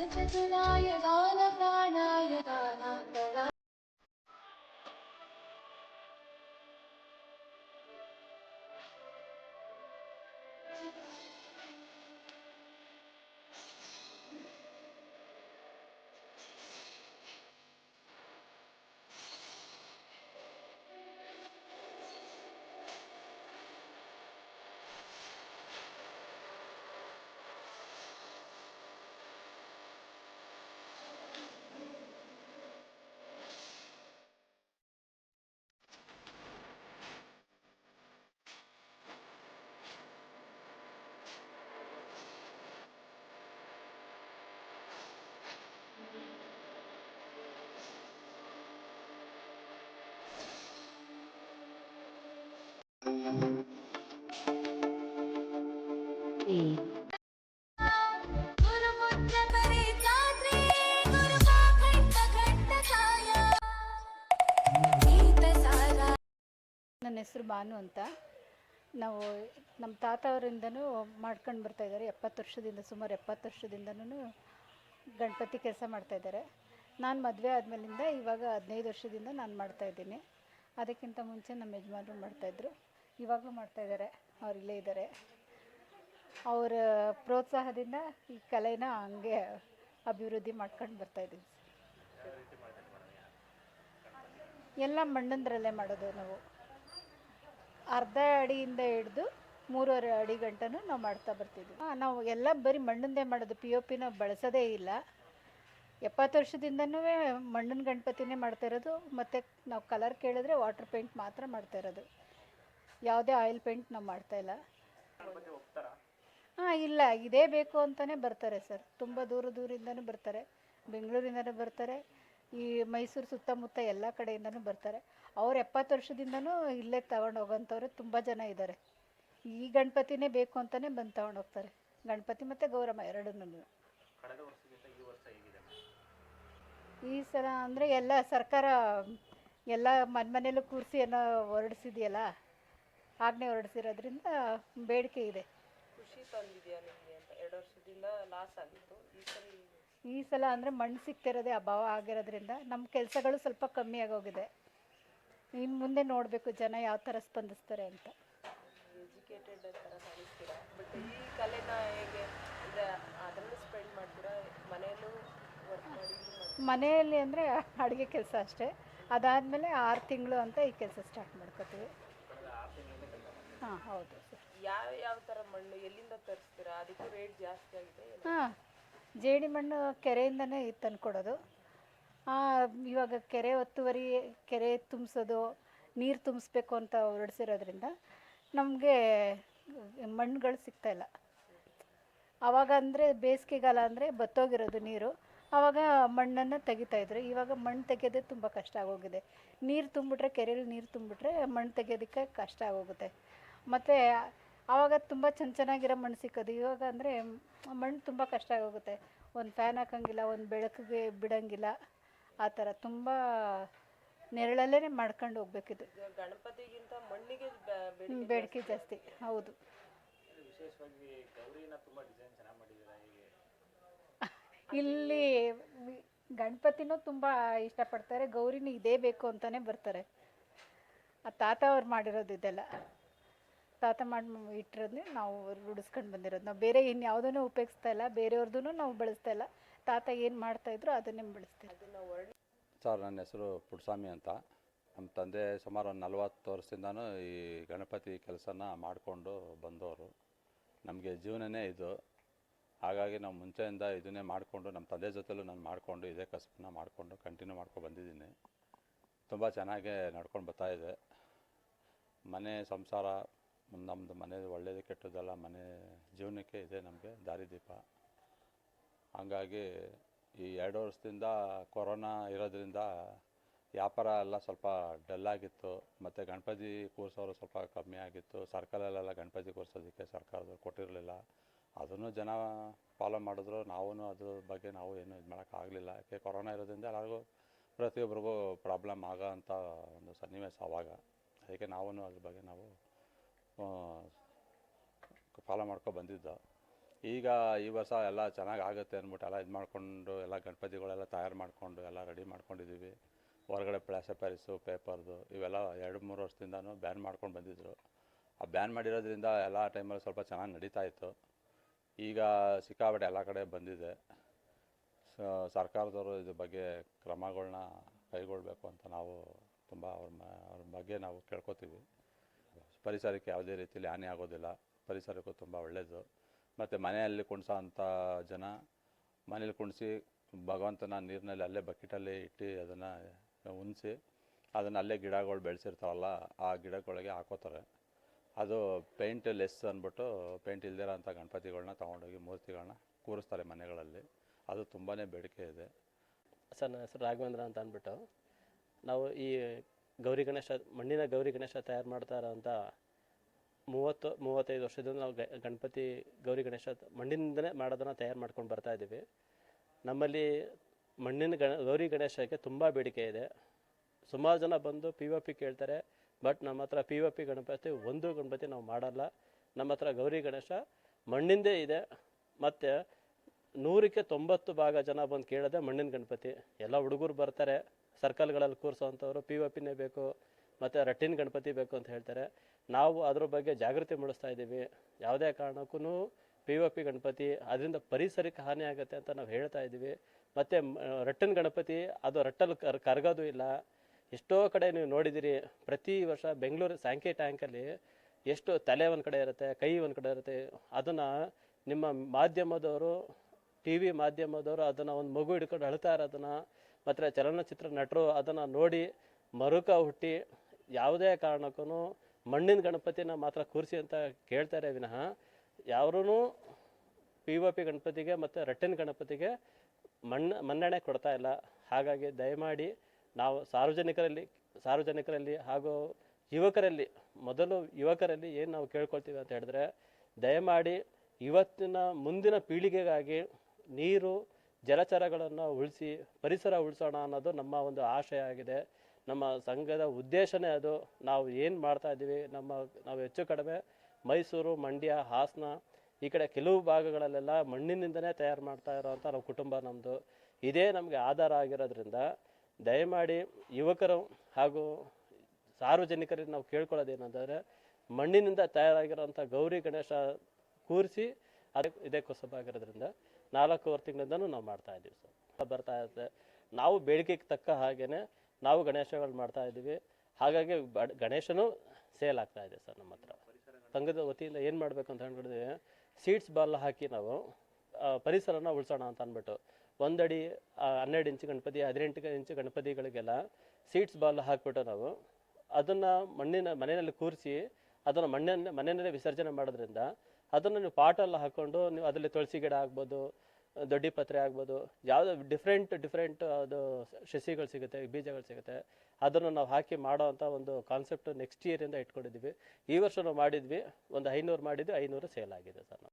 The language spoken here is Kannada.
गानचतुराय गानप्राणाय ನನ್ನ ಹೆಸರು ಭಾನು ಅಂತ. ನಾವು ನಮ್ಮ ತಾತ ಅವರಿಂದನೂ ಮಾಡ್ಕೊಂಡು ಬರ್ತಾ ಇದ್ದಾರೆ. ಎಪ್ಪತ್ತು ವರ್ಷದಿಂದ, ಸುಮಾರು ಎಪ್ಪತ್ತು ವರ್ಷದಿಂದನೂ ಗಣಪತಿ ಕೆಲಸ ಮಾಡ್ತಾಯಿದ್ದಾರೆ ನಾನು ಮದುವೆ ಆದಮೇಲಿಂದ ಇವಾಗ ಹದಿನೈದು ವರ್ಷದಿಂದ ನಾನು ಮಾಡ್ತಾಯಿದ್ದೀನಿ ಅದಕ್ಕಿಂತ ಮುಂಚೆ ನಮ್ಮ ಯಜಮಾನರು ಮಾಡ್ತಾಯಿದ್ರು ಇವಾಗಲೂ ಮಾಡ್ತಾಯಿದ್ದಾರೆ ಅವ್ರು ಇಲ್ಲೇ ಇದ್ದಾರೆ. ಅವರ ಪ್ರೋತ್ಸಾಹದಿಂದ ಈ ಕಲೆನ ಹಂಗೆ ಅಭಿವೃದ್ಧಿ ಮಾಡ್ಕೊಂಡು ಬರ್ತಾಯಿದ್ದೀನಿ ಎಲ್ಲ ಮಣ್ಣಂದ್ರಲ್ಲೇ ಮಾಡೋದು ನಾವು. ಅರ್ಧ ಅಡಿಯಿಂದ ಹಿಡ್ದು ಮೂರುವರೆ ಅಡಿ ಗಂಟನೂ ನಾವು ಮಾಡ್ತಾ ಬರ್ತಿದ್ವಿ. ನಾವು ಎಲ್ಲ ಬರೀ ಮಣ್ಣಿಂದೇ ಮಾಡೋದು ಪಿ ಒ ಪಿನ ಬಳಸೋದೇ ಇಲ್ಲ. ಎಪ್ಪತ್ತು ವರ್ಷದಿಂದನೂ ಮಣ್ಣಿನ ಗಣಪತಿನೇ ಮಾಡ್ತಾ ಇರೋದು, ಮತ್ತು ನಾವು ಕಲರ್ ಕೇಳಿದ್ರೆ ವಾಟರ್ ಪೇಂಟ್ ಮಾತ್ರ ಮಾಡ್ತಾ ಇರೋದು. ಯಾವುದೇ ಆಯಿಲ್ ಪೇಂಟ್ ನಾವು ಮಾಡ್ತಾ ಇಲ್ಲ. ಹಾಂ, ಇಲ್ಲ, ಇದೇ ಬೇಕು ಅಂತಲೇ ಬರ್ತಾರೆ ಸರ್. ತುಂಬ ದೂರ ದೂರಿಂದನೂ ಬರ್ತಾರೆ. ಬೆಂಗಳೂರಿಂದನೂ ಬರ್ತಾರೆ. ಈ ಮೈಸೂರು ಸುತ್ತಮುತ್ತ ಎಲ್ಲ ಕಡೆಯಿಂದನೂ ಬರ್ತಾರೆ. ಅವ್ರು ಎಪ್ಪತ್ತು ವರ್ಷದಿಂದನೂ ಇಲ್ಲೇ ತಗೊಂಡು ಹೋಗೋಂಥವ್ರು ತುಂಬ ಜನ ಇದ್ದಾರೆ ಈ ಗಣಪತಿನೇ ಬೇಕು ಅಂತಲೇ ಬಂದು ತಗೊಂಡು ಹೋಗ್ತಾರೆ. ಗಣಪತಿ ಮತ್ತು ಗೌರಮ್ಮ ಎರಡನ್ನೂ. ಈ ಸಲ ಅಂದರೆ ಎಲ್ಲ ಸರ್ಕಾರ ಎಲ್ಲ ಮನ್ ಮನೇಲೂ ಕೂರಿಸಿ ಏನೋ ಹೊರಡಿಸಿದೆಯಲ್ಲ ಆಜ್ಞೆ ಹೊರಡಿಸಿರೋದ್ರಿಂದ ಬೇಡಿಕೆ ಇದೆ. ಖುಷಿ ತಂದಿದೆಯಾ ನಿಮಗೆ ಅಂತ? ಎರಡು ವರ್ಷದಿಂದ ಲಾಸ್ ಆಗಿತ್ತು. ಈ ಸರಿ ಈ ಸಲ ಅಂದರೆ ಮಣ್ಣು ಸಿಗ್ತಿರೋದೇ ಅಭಾವ ಆಗಿರೋದ್ರಿಂದ ನಮ್ಮ ಕೆಲಸಗಳು ಸ್ವಲ್ಪ ಕಮ್ಮಿ ಆಗೋಗಿದೆ. ಇನ್ನು ಮುಂದೆ ನೋಡಬೇಕು ಜನ ಯಾವ ಥರ ಸ್ಪಂದಿಸ್ತಾರೆ ಅಂತ. ಎಜುಕೇಟೆಡ್ ಥರ ಕಾಣಿಸ್ತೀರಾ? ಬಟ್ ಈ ಕಲೆನ ಹೇಗೆ ಅಂದರೆ ಅದರಲ್ಲೂ ಸ್ಪೆಂಡ್ ಮಾಡ್ತೀರಾ? ಮನೆಯಲ್ಲೂ ವರ್ಕ್ ಮಾಡಿ ಮನೆಯಲ್ಲಿ ಅಂದರೆ ಅಡುಗೆ ಕೆಲಸ ಅಷ್ಟೇ. ಅದಾದಮೇಲೆ ಆರು ತಿಂಗಳು ಅಂತ ಈ ಕೆಲಸ ಸ್ಟಾರ್ಟ್ ಮಾಡ್ಕೋತೀವಿ. ಹಾಂ ಹೌದು ಸರ್. ಯಾವ ಯಾವ ಥರ ಮಣ್ಣು ಎಲ್ಲಿಂದ ತರಿಸ್ತೀರಾ? ಅದಕ್ಕೂ ರೇಟ್ ಜಾಸ್ತಿ ಆಗಿದೆ? ಹಾಂ ಜೇಡಿ ಮಣ್ಣು ಕೆರೆಯಿಂದನೇ ತಂದ್ಕೊಡೋದು. ಇವಾಗ ಕೆರೆ ಒತ್ತುವರಿ, ಕೆರೆ ತುಂಬಿಸೋದು, ನೀರು ತುಂಬಿಸ್ಬೇಕು ಅಂತ ಹೊರಡಿಸಿರೋದ್ರಿಂದ ನಮಗೆ ಮಣ್ಣುಗಳು ಸಿಗ್ತಾಯಿಲ್ಲ ಆವಾಗ ಅಂದರೆ ಬೇಸಿಗೆಗಾಲ ಅಂದರೆ ಬತ್ತೋಗಿರೋದು ನೀರು. ಆವಾಗ ಮಣ್ಣನ್ನು ತೆಗಿತಾಯಿದ್ರು ಇವಾಗ ಮಣ್ಣು ತೆಗೆಯೋದೇ ತುಂಬ ಕಷ್ಟ ಆಗೋಗಿದೆ. ನೀರು ತುಂಬಿಟ್ರೆ ಕೆರೆಯಲ್ಲಿ ನೀರು ತುಂಬಿಟ್ರೆ ಮಣ್ಣು ತೆಗೆಯೋದಕ್ಕೆ ಕಷ್ಟ ಆಗೋಗುತ್ತೆ. ಮತ್ತು ಆವಾಗ ತುಂಬ ಚೆನ್ನ ಚೆನ್ನಾಗಿರೋ ಮಣ್ಣು ಸಿಕ್ಕೋದು. ಇವಾಗ ಅಂದರೆ ಮಣ್ಣು ತುಂಬ ಕಷ್ಟ ಆಗೋಗುತ್ತೆ. ಒಂದು ಫ್ಯಾನ್ ಹಾಕೋಂಗಿಲ್ಲ ಒಂದು ಬೆಳಕಿಗೆ ಬಿಡೋಂಗಿಲ್ಲ. ಆ ಥರ ತುಂಬ ನೆರಳಲ್ಲೇ ಮಾಡ್ಕೊಂಡು ಹೋಗ್ಬೇಕಿದು. ಗಣಪತಿಗಿಂತ ಮಣ್ಣಿಗೆ ಬೇಡಿಕೆ ಜಾಸ್ತಿ. ಹೌದು. ಇಲ್ಲಿ ಗಣಪತಿನೂ ತುಂಬ ಇಷ್ಟಪಡ್ತಾರೆ. ಗೌರಿನೂ ಇದೇ ಬೇಕು ಅಂತಲೇ ಬರ್ತಾರೆ. ಆ ತಾತ ಅವ್ರು ಮಾಡಿರೋದು ಇದೆಲ್ಲ. ತಾತ ಮಾಡಿ ಇಟ್ಟಿರೋದನ್ನೇ ನಾವು ರೂಢಿಸ್ಕೊಂಡು ಬಂದಿರೋದು. ನಾವು ಬೇರೆ ಇನ್ಯಾವುದನ್ನು ಉಪಯೋಗಿಸ್ತಾ ಇಲ್ಲ ಬೇರೆಯವ್ರದ್ದು ನಾವು ಬಳಸ್ತಾ ಇಲ್ಲ. ತಾತ ಏನು ಮಾಡ್ತಾಯಿದ್ರು ಅದನ್ನೇ ಬಳಸ್ತೀವಿ. ಅದನ್ನ ಸರ್ ನನ್ನ ಹೆಸರು ಪುಟ್ಟಸ್ವಾಮಿ ಅಂತ. ನಮ್ಮ ತಂದೆ ಸುಮಾರು ಒಂದು ನಲ್ವತ್ತು ವರ್ಷದಿಂದನೂ ಈ ಗಣಪತಿ ಕೆಲಸನ ಮಾಡಿಕೊಂಡು ಬಂದವರು ನಮಗೆ ಜೀವನನೇ ಇದು. ಹಾಗಾಗಿ ನಾವು ಮುಂಚೆಯಿಂದ ಇದನ್ನೇ ಮಾಡಿಕೊಂಡು ನಮ್ಮ ತಂದೆ ಜೊತೆಲೂ ನಾನು ಮಾಡಿಕೊಂಡು ಇದೇ ಕಸಬನ್ನ ಮಾಡಿಕೊಂಡು ಕಂಟಿನ್ಯೂ ಮಾಡ್ಕೊಂಡು ಬಂದಿದ್ದೀನಿ. ತುಂಬ ಚೆನ್ನಾಗೇ ನಡ್ಕೊಂಡು ಬರ್ತಾಯಿದೆ ಇದೆ. ಮನೆ ಸಂಸಾರ ನಮ್ಮದು ಮನೆ ಒಳ್ಳೇದು ಕೆಟ್ಟದ್ದಲ್ಲ, ಮನೆ ಜೀವನಕ್ಕೆ ಇದೆ ನಮಗೆ ದಾರಿದೀಪ. ಹಂಗಾಗಿ ಈ ಎರಡು ವರ್ಷದಿಂದ ಕೊರೋನಾ ಇರೋದ್ರಿಂದ ವ್ಯಾಪಾರ ಎಲ್ಲ ಸ್ವಲ್ಪ ಡಲ್ ಆಗಿತ್ತು. ಮತ್ತು ಗಣಪತಿ ಕೂರಿಸೋರು ಸ್ವಲ್ಪ ಕಮ್ಮಿ ಆಗಿತ್ತು. ಸರ್ಕಲಲ್ಲೆಲ್ಲ ಗಣಪತಿ ಕೂರಿಸೋದಕ್ಕೆ ಸರ್ಕಾರದವ್ರು ಕೊಟ್ಟಿರಲಿಲ್ಲ. ಅದನ್ನು ಜನ ಫಾಲೋ ಮಾಡಿದ್ರು. ನಾವೂ ಅದ್ರ ಬಗ್ಗೆ ನಾವು ಏನು ಇದು ಮಾಡೋಕ್ಕಾಗಲಿಲ್ಲ ಯಾಕೆ ಕೊರೋನಾ ಇರೋದ್ರಿಂದ ಎಲ್ಲರಿಗೂ ಪ್ರತಿಯೊಬ್ಬರಿಗೂ ಪ್ರಾಬ್ಲಮ್ ಆಗೋ ಅಂಥ ಒಂದು ಸನ್ನಿವೇಶ ಅವಾಗ. ಅದಕ್ಕೆ ನಾವೂ ಅದ್ರ ಬಗ್ಗೆ ನಾವು ಫಾಲೋ ಮಾಡ್ಕೊ ಬಂದಿದ್ದು. ಈಗ ಈ ವರ್ಷ ಎಲ್ಲ ಚೆನ್ನಾಗಿ ಆಗುತ್ತೆ ಅಂದ್ಬಿಟ್ಟು ಎಲ್ಲ ಇದು ಮಾಡಿಕೊಂಡು, ಎಲ್ಲ ಗಣಪತಿಗಳೆಲ್ಲ ತಯಾರು ಮಾಡಿಕೊಂಡು, ಎಲ್ಲ ರೆಡಿ ಮಾಡ್ಕೊಂಡಿದ್ದೀವಿ ಹೊರಗಡೆ ಪ್ಲಾಸ್ಟರ್ ಪ್ಯಾರಿಸು ಪೇಪರ್ದು, ಇವೆಲ್ಲ ಎರಡು ಮೂರು ವರ್ಷದಿಂದನೂ ಬ್ಯಾನ್ ಮಾಡ್ಕೊಂಡು ಬಂದಿದ್ದರು ಆ ಬ್ಯಾನ್ ಮಾಡಿರೋದ್ರಿಂದ ಎಲ್ಲ ಟೈಮಲ್ಲಿ ಸ್ವಲ್ಪ ಚೆನ್ನಾಗಿ ನಡೀತಾ ಇತ್ತು. ಈಗ ಸಿಕ್ಕಾಪಟ್ಟೆ ಎಲ್ಲ ಕಡೆ ಬಂದಿದೆ. ಸರ್ಕಾರದವರು ಇದ್ರ ಬಗ್ಗೆ ಕ್ರಮಗಳನ್ನ ಕೈಗೊಳ್ಳಬೇಕು ಅಂತ ನಾವು ತುಂಬ ಅವ್ರ ಅವ್ರ ಬಗ್ಗೆ ನಾವು ಕೇಳ್ಕೊತೀವಿ. ಪರಿಸರಕ್ಕೆ ಯಾವುದೇ ರೀತಿಯಲ್ಲಿ ಹಾನಿ ಆಗೋದಿಲ್ಲ. ಪರಿಸರಕ್ಕೂ ತುಂಬ ಒಳ್ಳೆಯದು ಮತ್ತು ಮನೆಯಲ್ಲಿ ಕುಣಿಸೋ ಅಂಥ ಜನ ಮನೇಲಿ ಕುಣಿಸಿ ಭಗವಂತನ ನೀರಿನಲ್ಲಿ ಅಲ್ಲೇ ಬಕೆಟಲ್ಲಿ ಇಟ್ಟು ಅದನ್ನು ಉಣಿಸಿ ಅದನ್ನು ಅಲ್ಲೇ ಗಿಡಗಳು ಬೆಳೆಸಿರ್ತಾವಲ್ಲ ಆ ಗಿಡಗಳಿಗೆ ಹಾಕೋತಾರೆ. ಅದು ಪೇಂಟ್ ಲೆಸ್ ಅಂದ್ಬಿಟ್ಟು ಪೇಂಟ್ ಇಲ್ದಿರೋ ಅಂಥ ಗಣಪತಿಗಳನ್ನ ತೊಗೊಂಡೋಗಿ ಮೂರ್ತಿಗಳನ್ನ ಕೂರಿಸ್ತಾರೆ ಮನೆಗಳಲ್ಲಿ. ಅದು ತುಂಬಾ ಬೇಡಿಕೆ ಇದೆ. ಸರ್, ನನ್ನ ಹೆಸರು ರಾಘವೇಂದ್ರ ಅಂತ ಅಂದ್ಬಿಟ್ಟು ನಾವು ಈ ಗೌರಿ ಗಣೇಶ, ಮಣ್ಣಿನ ಗೌರಿ ಗಣೇಶ ತಯಾರು ಮಾಡ್ತಾರ ಅಂತ ಮೂವತ್ತು, ಮೂವತ್ತೈದು ವರ್ಷದಿಂದ ನಾವು ಗಣಪತಿ ಗೌರಿ ಗಣೇಶ ಮಣ್ಣಿನಿಂದಲೇ ಮಾಡೋದನ್ನು ತಯಾರು ಮಾಡ್ಕೊಂಡು ಬರ್ತಾ ಇದ್ದೀವಿ ನಮ್ಮಲ್ಲಿ ಮಣ್ಣಿನ ಗಣ, ಗೌರಿ ಗಣೇಶಕ್ಕೆ ತುಂಬ ಬೇಡಿಕೆ ಇದೆ. ಸುಮಾರು ಜನ ಬಂದು ಪಿ ಒ ಪಿ ಕೇಳ್ತಾರೆ, ಬಟ್ ನಮ್ಮ ಹತ್ರ ಪಿ ಒ ಪಿ ಗಣಪತಿ, ಒಂದು ಗಣಪತಿ ನಾವು ಮಾಡಲ್ಲ. ನಮ್ಮ ಹತ್ರ ಗೌರಿ ಗಣೇಶ ಮಣ್ಣಿಂದೇ ಇದೆ. ಮತ್ತು ನೂರಕ್ಕೆ ತೊಂಬತ್ತು ಭಾಗ ಜನ ಬಂದು ಕೇಳೋದೇ ಮಣ್ಣಿನ ಗಣಪತಿ. ಎಲ್ಲ ಹುಡುಗರು ಬರ್ತಾರೆ. ಸರ್ಕಲ್ಗಳಲ್ಲಿ ಕೂರಿಸೋವಂಥವ್ರು ಪಿ ಒ ಪಿನೇ ಬೇಕು, ಮತ್ತು ರಟ್ಟಿನ ಗಣಪತಿ ಬೇಕು ಅಂತ ಹೇಳ್ತಾರೆ. ನಾವು ಅದ್ರ ಬಗ್ಗೆ ಜಾಗೃತಿ ಮೂಡಿಸ್ತಾ ಇದ್ದೀವಿ. ಯಾವುದೇ ಕಾರಣಕ್ಕೂ ಪಿ ಒ ಪಿ ಗಣಪತಿ ಅದರಿಂದ ಪರಿಸರಕ್ಕೆ ಹಾನಿ ಆಗುತ್ತೆ ಅಂತ ನಾವು ಹೇಳ್ತಾ ಇದ್ದೀವಿ. ಮತ್ತು ರಟ್ಟಿನ ಗಣಪತಿ ಅದು ರಟ್ಟಲ್ಲಿ ಕರ್, ಕರಗೋದು ಇಲ್ಲ. ಎಷ್ಟೋ ಕಡೆ ನೀವು ನೋಡಿದ್ದೀರಿ, ಪ್ರತಿ ವರ್ಷ ಬೆಂಗಳೂರು ಸ್ಯಾಂಕಿ ಟ್ಯಾಂಕಲ್ಲಿ ಎಷ್ಟು ತಲೆ ಒಂದು ಕಡೆ ಇರುತ್ತೆ, ಕೈ ಒಂದು ಕಡೆ ಇರುತ್ತೆ, ಅದನ್ನು ನಿಮ್ಮ ಮಾಧ್ಯಮದವರು ಟಿ ವಿ ಮಾಧ್ಯಮದವರು ಅದನ್ನು ಒಂದು ಮಗು ಹಿಡ್ಕೊಂಡು ಅಳ್ತಾ ಇರೋದನ್ನು ಮತ್ತು ಚಲನಚಿತ್ರ ನಟರು ಅದನ್ನು ನೋಡಿ ಮರುಕ ಹುಟ್ಟಿ ಯಾವುದೇ ಕಾರಣಕ್ಕೂ ಮಣ್ಣಿನ ಗಣಪತಿನ ಮಾತ್ರ ಕೂರಿಸಿ ಅಂತ ಕೇಳ್ತಾರೆ ವಿನಃ ಯಾರೂ ಪಿ ಒ ಪಿ ಗಣಪತಿಗೆ ಮತ್ತು ರಟ್ಟಿನ ಗಣಪತಿಗೆ ಮಣ್ಣು, ಮನ್ನಣೆ ಕೊಡ್ತಾ ಇಲ್ಲ. ಹಾಗಾಗಿ ದಯಮಾಡಿ ನಾವು ಸಾರ್ವಜನಿಕರಲ್ಲಿ ಸಾರ್ವಜನಿಕರಲ್ಲಿ ಹಾಗೂ ಯುವಕರಲ್ಲಿ, ಮೊದಲು ಯುವಕರಲ್ಲಿ ಏನು ನಾವು ಕೇಳ್ಕೊಳ್ತೀವಿ ಅಂತ ಹೇಳಿದ್ರೆ ದಯಮಾಡಿ ಇವತ್ತಿನ ಮುಂದಿನ ಪೀಳಿಗೆಗಾಗಿ ನೀರು ಜಲಚರಗಳನ್ನು ಉಳಿಸಿ, ಪರಿಸರ ಉಳಿಸೋಣ ಅನ್ನೋದು ನಮ್ಮ ಒಂದು ಆಶಯ ಆಗಿದೆ. ನಮ್ಮ ಸಂಘದ ಉದ್ದೇಶನೇ ಅದು. ನಾವು ಏನು ಮಾಡ್ತಾ ಇದ್ದೀವಿ, ನಮ್ಮ ನಾವು ಹೆಚ್ಚು ಕಡಿಮೆ ಮೈಸೂರು, ಮಂಡ್ಯ, ಹಾಸನ, ಈ ಕಡೆ ಕೆಲವು ಭಾಗಗಳಲ್ಲೆಲ್ಲ ಮಣ್ಣಿನಿಂದನೇ ತಯಾರು ಮಾಡ್ತಾ ಇರೋವಂಥ ನಮ್ಮ ಕುಟುಂಬ ನಮ್ಮದು ಇದೇ ನಮಗೆ ಆಧಾರ ಆಗಿರೋದ್ರಿಂದ ದಯಮಾಡಿ ಯುವಕರು ಹಾಗೂ ಸಾರ್ವಜನಿಕರಿಗೆ ನಾವು ಕೇಳ್ಕೊಳ್ಳೋದೇನೆಂದರೆ ಮಣ್ಣಿನಿಂದ ತಯಾರಾಗಿರೋಂಥ ಗೌರಿ ಗಣೇಶ ಕೂರಿಸಿ ಅದಕ್ಕೆ ಇದೇ ಕೊಸಬಾಗಿರೋದ್ರಿಂದ ನಾಲ್ಕೂವರೆ ತಿಂಗಳಿಂದನೂ ನಾವು ಮಾಡ್ತಾ ಇದ್ದೀವಿ ಸರ್. ಬರ್ತಾ ಇರುತ್ತೆ ನಾವು ಬೇಡಿಕೆಗೆ ತಕ್ಕ ಹಾಗೇ ನಾವು ಗಣೇಶಗಳು ಮಾಡ್ತಾ ಇದ್ದೀವಿ. ಹಾಗಾಗಿ ಬಡ ಗಣೇಶನೂ ಸೇಲ್ ಆಗ್ತಾ ಇದೆ ಸರ್ ನಮ್ಮ ಹತ್ರ. ಸಂಘದ ವತಿಯಿಂದ ಏನು ಮಾಡಬೇಕು ಅಂತ ಅಂದ್ಕೊಂಡಿದ್ದೀವಿ ಸೀಡ್ಸ್ ಬಾಲ್ ಹಾಕಿ ನಾವು ಪರಿಸರನ ಉಳಿಸೋಣ ಅಂತ ಅಂದ್ಬಿಟ್ಟು ಒಂದಡಿ ಹನ್ನೆರಡು ಇಂಚು ಗಣಪತಿ, ಹದಿನೆಂಟು ಇಂಚು ಗಣಪತಿಗಳಿಗೆಲ್ಲ ಸೀಡ್ಸ್ ಬಾಲ್ ಹಾಕ್ಬಿಟ್ಟು ನಾವು ಅದನ್ನು ಮಣ್ಣಿನ ಮನೆಯಲ್ಲಿ ಕೂರಿಸಿ ಅದನ್ನು ಮಣ್ಣನ್ನು ಮನೆಯಲ್ಲೇ ವಿಸರ್ಜನೆ ಮಾಡೋದ್ರಿಂದ ಅದನ್ನು ನೀವು ಪಾಟಲ್ಲಿ ಹಾಕ್ಕೊಂಡು ನೀವು ಅದರಲ್ಲಿ ತುಳಸಿ ಗಿಡ ಆಗ್ಬೋದು, ದೊಡ್ಡಿ ಪತ್ರೆ ಆಗ್ಬೋದು, ಯಾವುದೋ ಡಿಫ್ರೆಂಟ್ ಡಿಫ್ರೆಂಟ್ ಅದು ಸಸಿಗಳು ಸಿಗುತ್ತೆ, ಬೀಜಗಳು ಸಿಗುತ್ತೆ. ಅದನ್ನು ನಾವು ಹಾಕಿ ಮಾಡೋ ಅಂಥ ಒಂದು ಕಾನ್ಸೆಪ್ಟ್ ನೆಕ್ಸ್ಟ್ ಇಯರಿಂದ ಇಟ್ಕೊಂಡಿದ್ದೀವಿ. ಈ ವರ್ಷ ನಾವು ಮಾಡಿದ್ವಿ, ಒಂದು ಐನೂರು ಮಾಡಿದ್ವಿ, ಐನೂರು ಸೇಲ್ ಆಗಿದೆ ಸರ್.